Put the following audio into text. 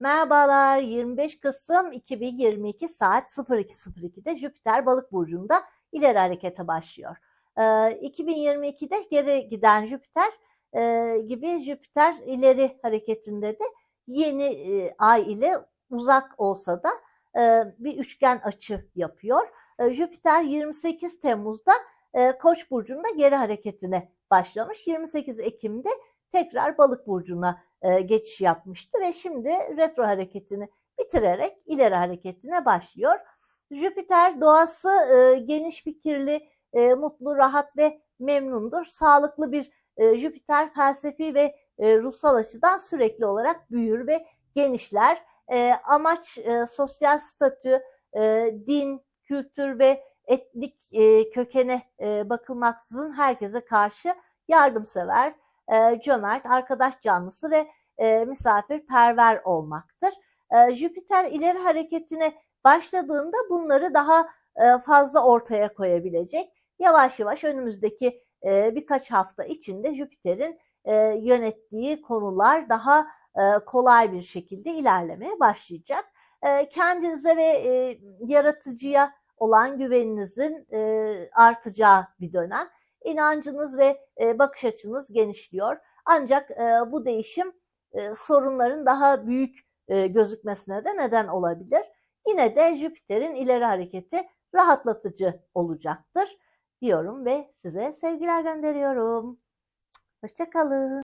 Merhabalar 25 Kasım 2022 saat 02.02'de Jüpiter balık burcunda ileri harekete başlıyor. Ee, 2022'de geri giden Jüpiter e, gibi Jüpiter ileri hareketinde de yeni e, ay ile uzak olsa da e, bir üçgen açı yapıyor. E, Jüpiter 28 Temmuz'da e, Koç burcunda geri hareketine başlamış. 28 Ekim'de tekrar balık burcuna e, geçiş yapmıştı ve şimdi retro hareketini bitirerek ileri hareketine başlıyor. Jüpiter doğası e, geniş fikirli, e, mutlu, rahat ve memnundur. Sağlıklı bir e, Jüpiter felsefi ve e, ruhsal açıdan sürekli olarak büyür ve genişler. E, amaç e, sosyal statü, e, din, kültür ve etnik e, kökene e, bakılmaksızın herkese karşı yardımsever, e, cömert, arkadaş canlısı ve e, misafirperver olmaktır. E, Jüpiter ileri hareketine başladığında bunları daha e, fazla ortaya koyabilecek. Yavaş yavaş önümüzdeki e, birkaç hafta içinde Jüpiter'in e, yönettiği konular daha e, kolay bir şekilde ilerlemeye başlayacak. E, kendinize ve e, yaratıcıya olan güveninizin e, artacağı bir dönem. İnancınız ve e, bakış açınız genişliyor. Ancak e, bu değişim e, sorunların daha büyük e, gözükmesine de neden olabilir. Yine de Jüpiter'in ileri hareketi rahatlatıcı olacaktır diyorum ve size sevgiler gönderiyorum. Hoşçakalın.